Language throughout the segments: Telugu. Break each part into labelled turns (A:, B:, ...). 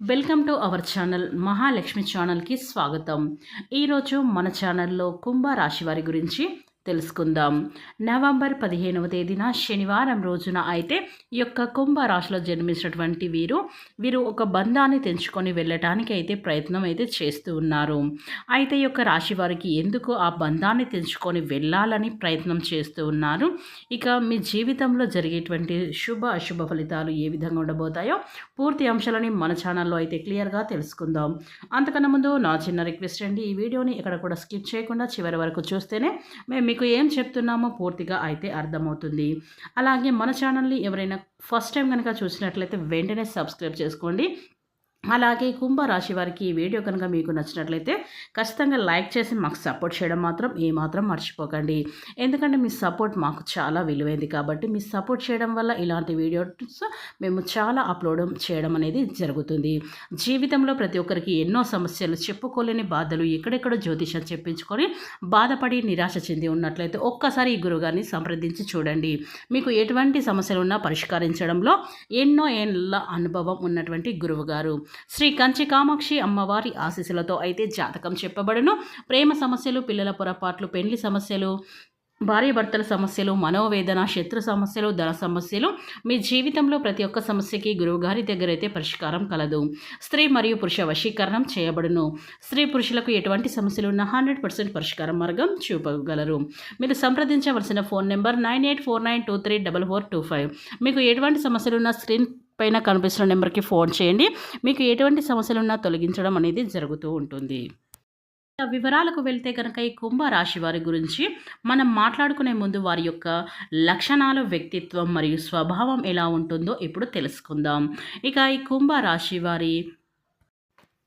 A: Welcome to our channel Mahalakshmi ఛానల్కి స్వాగతం. ఈరోజు మన ఛానల్లో కుంభ రాశి వారి గురించి తెలుసుకుందాం. నవంబర్ పదిహేనవ తేదీన శనివారం రోజున అయితే ఈ యొక్క కుంభ రాశిలో జన్మించినటువంటి వీరు వీరు ఒక బంధాన్ని తెంచుకొని వెళ్ళటానికి అయితే ప్రయత్నం అయితే చేస్తూ ఉన్నారు. అయితే ఈ యొక్క రాశి వారికి ఎందుకు ఆ బంధాన్ని తెంచుకొని వెళ్ళాలని ప్రయత్నం చేస్తూ ఉన్నారు? ఇక మీ జీవితంలో జరిగేటువంటి శుభ అశుభ ఫలితాలు ఏ విధంగా ఉండబోతాయో పూర్తి అంశాలని మన ఛానల్లో అయితే క్లియర్గా తెలుసుకుందాం. అంతకన్నా ముందు నా చిన్న రిక్వెస్ట్ అండి ఈ వీడియోని ఇక్కడ కూడా స్కిప్ చేయకుండా చివరి వరకు చూస్తేనే మేము మీకు ఏం చెప్తున్నామో పూర్తిగా అయితే అర్థమవుతుంది. అలాగే మన ఛానల్ని ఎవరైనా ఫస్ట్ టైం కనుక చూసినట్లయితే వెంటనే సబ్స్క్రైబ్ చేసుకోండి. అలాగే కుంభరాశి వారికి ఈ వీడియో కనుక మీకు నచ్చినట్లయితే ఖచ్చితంగా లైక్ చేసి మాకు సపోర్ట్ చేయడం మాత్రం ఏమాత్రం మర్చిపోకండి. ఎందుకంటే మీ సపోర్ట్ మాకు చాలా విలువైంది కాబట్టి మీ సపోర్ట్ చేయడం వల్ల ఇలాంటి వీడియోస్ మేము చాలా అప్లోడ్ చేయడం అనేది జరుగుతుంది. జీవితంలో ప్రతి ఒక్కరికి ఎన్నో సమస్యలు చెప్పుకోలేని బాధలు ఎక్కడెక్కడ జ్యోతిషం చెప్పించుకొని బాధపడి నిరాశ చెంది ఉన్నట్లయితే ఒక్కసారి ఈ గురుగారిని సంప్రదించి చూడండి. మీకు ఎటువంటి సమస్యలు ఉన్నా పరిష్కరించడంలో ఎన్నో ఏళ్ళ అనుభవం ఉన్నటువంటి గురువుగారు శ్రీ కంచి కామాక్షి అమ్మవారి ఆశీస్సులతో అయితే జాతకం చెప్పబడును. ప్రేమ సమస్యలు పిల్లల పొరపాట్లు పెండ్లి సమస్యలు భార్యాభర్తల సమస్యలు మనోవేదన శత్రు సమస్యలు ధన సమస్యలు మీ జీవితంలో ప్రతి ఒక్క సమస్యకి గురువుగారి దగ్గర అయితే పరిష్కారం కలదు. స్త్రీ మరియు పురుష వశీకరణం చేయబడును. స్త్రీ పురుషులకు ఎటువంటి సమస్యలు ఉన్న హండ్రెడ్ పర్సెంట్ పరిష్కారం మార్గం చూపగలరు. మీరు సంప్రదించవలసిన phone number nine eight four nine two three double four two five. మీకు ఎటువంటి సమస్యలు ఉన్న స్క్రీన్ పైన కనిపిస్తున్న నెంబర్కి ఫోన్ చేయండి. మీకు ఎటువంటి సమస్యలు ఉన్నా తొలగించడం అనేది జరుగుతూ ఉంటుంది. వివరాలకు వెళ్తే కనుక ఈ కుంభ రాశి వారి గురించి మనం మాట్లాడుకునే ముందు వారి యొక్క లక్షణాలు వ్యక్తిత్వం మరియు స్వభావం ఎలా ఉంటుందో ఇప్పుడు తెలుసుకుందాం. ఇక ఈ కుంభ రాశి వారి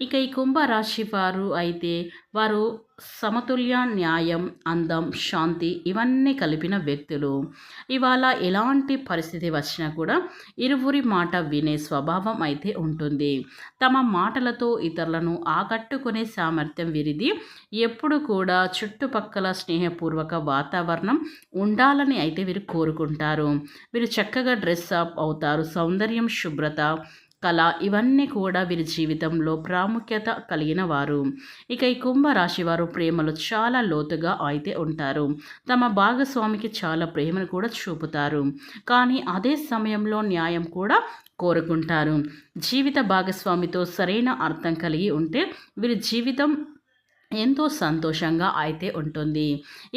A: ఇక ఈ కుంభరాశి వారు అయితే వారు సమతుల్య న్యాయం అందం శాంతి ఇవన్నీ కలిపిన వ్యక్తులు. ఇవాళ ఎలాంటి పరిస్థితి వచ్చినా కూడా ఇరువురి మాట వినే స్వభావం అయితే ఉంటుంది. తమ మాటలతో ఇతరులను ఆకట్టుకునే సామర్థ్యం వీరిది. ఎప్పుడు కూడా చుట్టుపక్కల స్నేహపూర్వక వాతావరణం ఉండాలని అయితే వీరు కోరుకుంటారు. వీరు చక్కగా డ్రెస్ అప్ అవుతారు. సౌందర్యం శుభ్రత కళ ఇవన్నీ కూడా వీరి జీవితంలో ప్రాముఖ్యత కలిగిన వారు. ఇక ఈ కుంభరాశి వారు ప్రేమలు చాలా లోతుగా అయితే ఉంటారు. తమ భాగస్వామికి చాలా ప్రేమను కూడా చూపుతారు. కానీ అదే సమయంలో న్యాయం కూడా కోరుకుంటారు. జీవిత భాగస్వామితో సరైన అర్థం కలిగి ఉంటే వీరి జీవితం ఎంతో సంతోషంగా అయితే ఉంటుంది.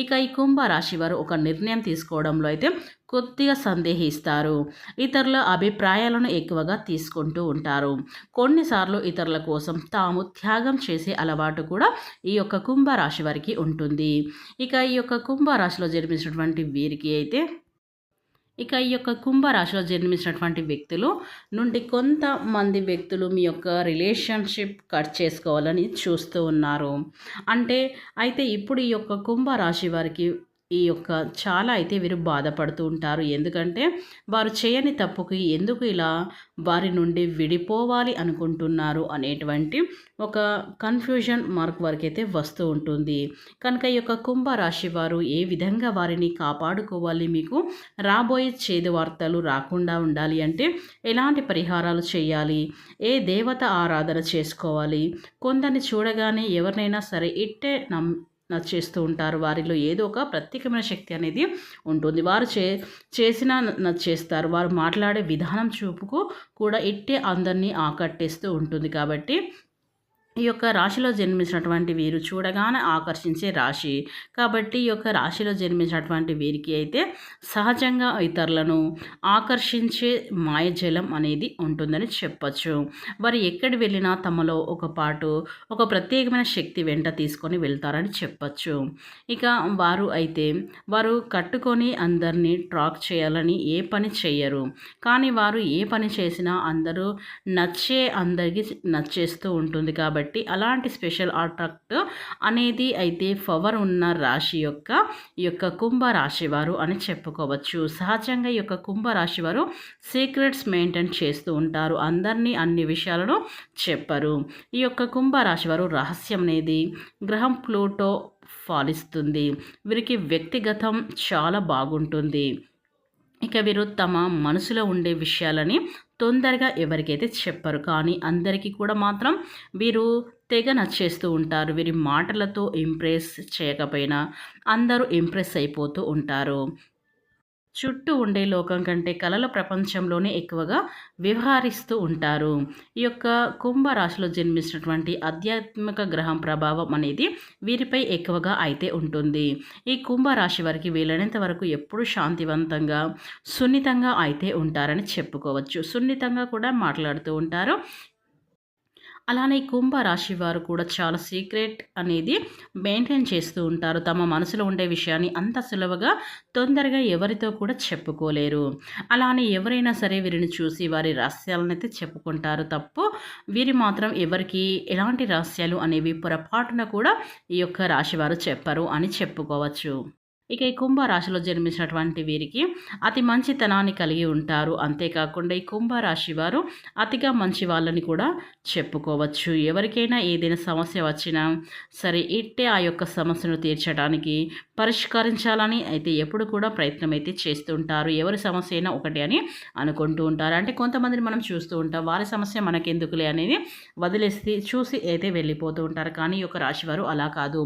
A: ఇక ఈ కుంభ రాశి వారు ఒక నిర్ణయం తీసుకోవడంలో అయితే కొద్దిగా సందేహిస్తారు. ఇతరుల అభిప్రాయాలను ఎక్కువగా తీసుకుంటూ ఉంటారు. కొన్నిసార్లు ఇతరుల కోసం తాము త్యాగం చేసే అలవాటు కూడా ఈ యొక్క కుంభరాశి వారికి ఉంటుంది. ఇక ఈ యొక్క కుంభరాశిలో జన్మించినటువంటి వీరికి అయితే ఇక ఈ యొక్క కుంభరాశిలో జన్మించినటువంటి వ్యక్తులు నుండి కొంతమంది వ్యక్తులు మీ యొక్క రిలేషన్షిప్ కట్ చేసుకోవాలని చూస్తూ ఉన్నారు. అంటే అయితే ఇప్పుడు ఈ యొక్క కుంభరాశి వారికి ఈ యొక్క చాలా అయితే వీరు బాధపడుతూ ఉంటారు. ఎందుకంటే వారు చేయని తప్పుకి ఎందుకు ఇలా వారి నుండి విడిపోవాలి అనుకుంటున్నారు అనేటువంటి ఒక కన్ఫ్యూజన్ మార్క్ వరకు అయితే వస్తూ ఉంటుంది. కనుక ఈ యొక్క కుంభరాశి వారు ఏ విధంగా వారిని కాపాడుకోవాలి? మీకు రాబోయే చేదు వార్తలు రాకుండా ఉండాలి అంటే ఎలాంటి పరిహారాలు చేయాలి? ఏ దేవత ఆరాధన చేసుకోవాలి? కొందరిని చూడగానే ఎవరినైనా సరే ఇట్టే నమ్ నచ్చేస్తూ ఉంటారు. వారిలో ఏదో ఒక ప్రత్యేకమైన శక్తి అనేది ఉంటుంది. వారు చే చేసిన నచ్చేస్తారు. వారు మాట్లాడే విధానం చూపుకు కూడా ఇట్టే అందరినీ ఆకట్టేస్తూ ఉంటుంది కాబట్టి ఈ యొక్క రాశిలో జన్మించినటువంటి వీరు చూడగానే ఆకర్షించే రాశి. కాబట్టి ఈ యొక్క రాశిలో జన్మించినటువంటి వీరికి అయితే సహజంగా ఇతరులను ఆకర్షించే మాయజలం అనేది ఉంటుందని చెప్పచ్చు. వారు ఎక్కడి వెళ్ళినా తమలో ఒక పాటు ఒక ప్రత్యేకమైన శక్తి వెంట తీసుకొని వెళ్తారని చెప్పచ్చు. ఇక వారు అయితే వారు కట్టుకొని అందరినీ ట్రాక్ చేయాలని ఏ పని చేయరు కానీ వారు ఏ పని చేసినా అందరూ నచ్చే అందరికీ నచ్చేస్తూ ఉంటుంది కాబట్టి కాబట్టి అలాంటి స్పెషల్ అట్రాక్ట్ అనేది అయితే పవర్ ఉన్న రాశి యొక్క ఈ యొక్క కుంభరాశి వారు అని చెప్పుకోవచ్చు. సహజంగా ఈ యొక్క కుంభరాశి వారు సీక్రెట్స్ మెయింటైన్ చేస్తూ ఉంటారు. అందరినీ అన్ని విషయాలను చెప్పరు. ఈ యొక్క కుంభరాశి వారు రహస్యం అనేది గ్రహం ప్లూటో ఫాలిస్తుంది. వీరికి వ్యక్తిగతం చాలా బాగుంటుంది. ఇక వీరు తమ మనసులో ఉండే విషయాలని తొందరగా ఎవరికైతే చెప్పరు. కానీ అందరికీ కూడా మాత్రం వీరు తెగ నచ్చేస్తూ ఉంటారు. వీరి మాటలతో ఇంప్రెస్ చేయకపోయినా అందరూ ఇంప్రెస్ అయిపోతూ ఉంటారు. చుట్టూ ఉండే లోకం కంటే కళల ప్రపంచంలోనే ఎక్కువగా వ్యవహరిస్తూ ఉంటారు. ఈ యొక్క కుంభరాశిలో జన్మించినటువంటి ఆధ్యాత్మిక గ్రహం ప్రభావం అనేది వీరిపై ఎక్కువగా అయితే ఉంటుంది. ఈ కుంభరాశి వారికి వీలైనంత వరకు ఎప్పుడు శాంతివంతంగా సున్నితంగా అయితే ఉంటారని చెప్పుకోవచ్చు. సున్నితంగా కూడా మాట్లాడుతూ ఉంటారు. అలానే కుంభరాశి వారు కూడా చాలా సీక్రెట్ అనేది మెయింటైన్ చేస్తూ ఉంటారు. తమ మనసులో ఉండే విషయాన్ని అంత సులభగా తొందరగా ఎవరితో కూడా చెప్పుకోలేరు. అలానే ఎవరైనా సరే వీరిని చూసి వారి రహస్యాలను అయితే చెప్పుకుంటారు తప్పు వీరి మాత్రం ఎవరికి ఎలాంటి రహస్యాలు అనేవి పొరపాటున కూడా ఈ యొక్క రాశివారు చెప్పరు అని చెప్పుకోవచ్చు. ఇక ఈ కుంభరాశిలో జన్మించినటువంటి వీరికి అతి మంచితనాన్ని కలిగి ఉంటారు. అంతేకాకుండా ఈ కుంభరాశి వారు అతిగా మంచి వాళ్ళని కూడా చెప్పుకోవచ్చు. ఎవరికైనా ఏదైనా సమస్య వచ్చినా సరే ఇట్టే ఆ యొక్క సమస్యను తీర్చడానికి పరిష్కరించాలని అయితే ఎప్పుడు కూడా ప్రయత్నం అయితే చేస్తూ ఉంటారు. ఎవరి సమస్య అయినా ఒకటి అని అనుకుంటూ ఉంటారు. అంటే కొంతమందిని మనం చూస్తూ ఉంటాం. వారి సమస్య మనకెందుకులే అనేది వదిలేసి చూసి అయితే వెళ్ళిపోతూ ఉంటారు. కానీ ఈ యొక్క రాశివారు అలా కాదు.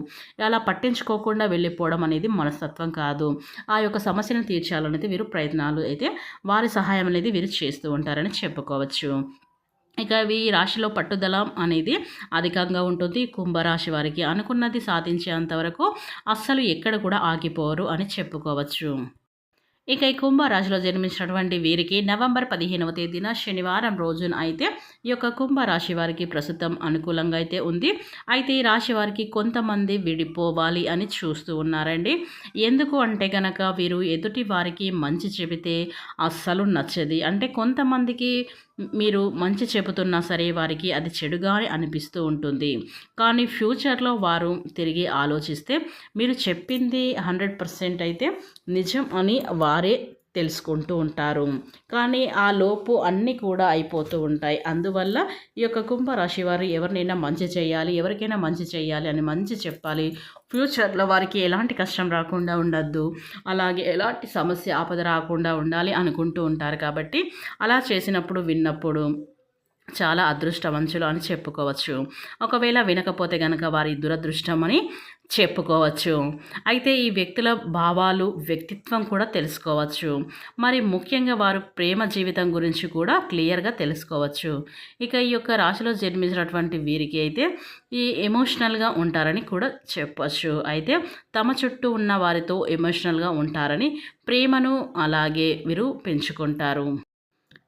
A: అలా పట్టించుకోకుండా వెళ్ళిపోవడం అనేది మనస్తత్వం. తత్వం కాదు. ఆ యొక్క సమస్యను తీర్చాలనేది వీరు ప్రయత్నాలు అయితే వారి సహాయం అనేది వీరు చేస్తూ ఉంటారని చెప్పుకోవచ్చు. ఇక ఈ రాశిలో పట్టుదల అనేది అధికంగా ఉంటుంది. కుంభరాశి వారికి అనుకున్నది సాధించేంతవరకు అస్సలు ఎక్కడ కూడా ఆగిపోరు అని చెప్పుకోవచ్చు. ఇక ఈ కుంభరాశిలో జన్మించినటువంటి వీరికి నవంబర్ పదిహేనవ తేదీన శనివారం రోజున అయితే ఈ యొక్క కుంభరాశి వారికి ప్రస్తుతం అనుకూలంగా అయితే ఉంది. అయితే ఈ రాశి వారికి కొంతమంది విడిపోవాలి అని చూస్తూ ఉన్నారండి. ఎందుకు అంటే కనుక వీరు ఎదుటి వారికి మంచి చెబితే అస్సలు నచ్చది. అంటే కొంతమందికి మీరు మంచి చెబుతున్నా సరే వారికి అది చెడుగానే అనిపిస్తూ ఉంటుంది. కానీ ఫ్యూచర్లో వారు తిరిగి ఆలోచిస్తే మీరు చెప్పింది హండ్రెడ్ పర్సెంట్ అయితే నిజం అని వారు తెలుసుకుంటూ ఉంటారు. కానీ ఆ లోపు అన్నీ కూడా అయిపోతూ ఉంటాయి. అందువల్ల ఈ యొక్క కుంభరాశి వారు ఎవరినైనా మంచి చేయాలి ఎవరికైనా మంచి చేయాలి అని మంచి చెప్పాలి. ఫ్యూచర్లో వారికి ఎలాంటి కష్టం రాకుండా ఉండద్దు. అలాగే ఎలాంటి సమస్య ఆపద రాకుండా ఉండాలి అనుకుంటూ ఉంటారు కాబట్టి అలా చేసినప్పుడు విన్నప్పుడు చాలా అదృష్టవంతులు అని చెప్పుకోవచ్చు. ఒకవేళ వినకపోతే కనుక వారి దురదృష్టం అని చెప్పుకోవచ్చు. అయితే ఈ వ్యక్తుల భావాలు వ్యక్తిత్వం కూడా తెలుసుకోవచ్చు. మరి ముఖ్యంగా వారు ప్రేమ జీవితం గురించి కూడా క్లియర్గా తెలుసుకోవచ్చు. ఇక ఈ యొక్క రాశిలో జన్మించినటువంటి వీరికి అయితే ఈ ఎమోషనల్గా ఉంటారని కూడా చెప్పవచ్చు అయితే తమ చుట్టూ ఉన్న వారితో ఎమోషనల్గా ఉంటారని ప్రేమను అలాగే వీరు పెంచుకుంటారు.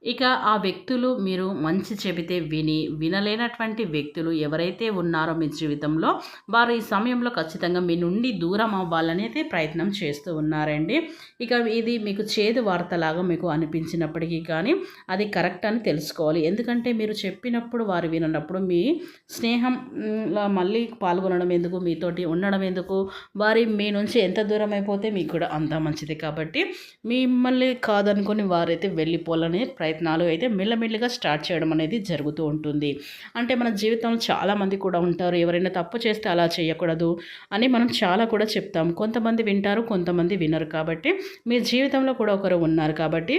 A: ఇక ఆ వ్యక్తులు మీరు మంచి చెబితే విని వినలేనటువంటి వ్యక్తులు ఎవరైతే ఉన్నారో మీ జీవితంలో వారు ఈ సమయంలో ఖచ్చితంగా మీ నుండి దూరం అవ్వాలని అయితే ప్రయత్నం చేస్తూ ఉన్నారండి. ఇక ఇది మీకు చేదు వార్తలాగా మీకు అనిపించినప్పటికీ కానీ అది కరెక్ట్ అని తెలుసుకోవాలి. ఎందుకంటే మీరు చెప్పినప్పుడు వారు వినప్పుడు మీ స్నేహంలో మళ్ళీ పాల్గొనడం ఎందుకు మీతోటి ఉండడం ఎందుకు వారి మీ నుంచి ఎంత దూరం అయిపోతే మీకు కూడా అంత మంచిది. కాబట్టి మిమ్మల్ని కాదనుకొని వారైతే వెళ్ళిపోవాలనే ప్రయత్నం ప్రయత్నాలు అయితే మెల్లమెల్లిగా స్టార్ట్ చేయడం అనేది జరుగుతూ ఉంటుంది. అంటే మన జీవితంలో చాలామంది కూడా ఉంటారు ఎవరైనా తప్పు చేస్తే అలా చేయకూడదు అని మనం చాలా కూడా చెప్తాం. కొంతమంది వింటారు కొంతమంది వినరు. కాబట్టి మీ జీవితంలో కూడా ఒకరు ఉన్నారు కాబట్టి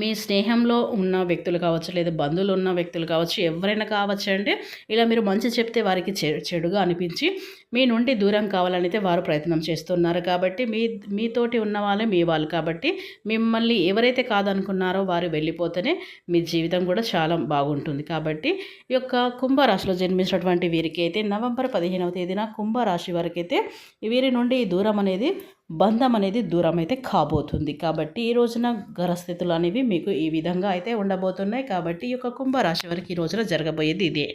A: మీ స్నేహంలో ఉన్న వ్యక్తులు కావచ్చు లేదా బంధువులు ఉన్న వ్యక్తులు కావచ్చు ఎవరైనా కావచ్చు అంటే ఇలా మీరు మంచి చెప్తే వారికి చెడుగా అనిపించి మీ నుండి దూరం కావాలని అయితే వారు ప్రయత్నం చేస్తున్నారు. కాబట్టి మీ మీతోటి ఉన్న వాళ్ళే మీ వాళ్ళు. కాబట్టి మిమ్మల్ని ఎవరైతే కాదనుకున్నారో వారు వెళ్ళిపోతేనే మీ జీవితం కూడా చాలా బాగుంటుంది. కాబట్టి ఈ యొక్క కుంభరాశిలో జన్మించినటువంటి వీరికి అయితే నవంబర్ పదిహేనవ తేదీన కుంభరాశి వారికి అయితే వీరి నుండి దూరం అనేది బంధం అనేది దూరం అయితే కాబోతుంది. కాబట్టి ఈ రోజున గ్రహస్థితులు అనేవి మీకు ఈ విధంగా అయితే ఉండబోతున్నాయి. కాబట్టి ఈ యొక్క కుంభరాశి వారికి ఈ రోజున జరగబోయేది ఇదే.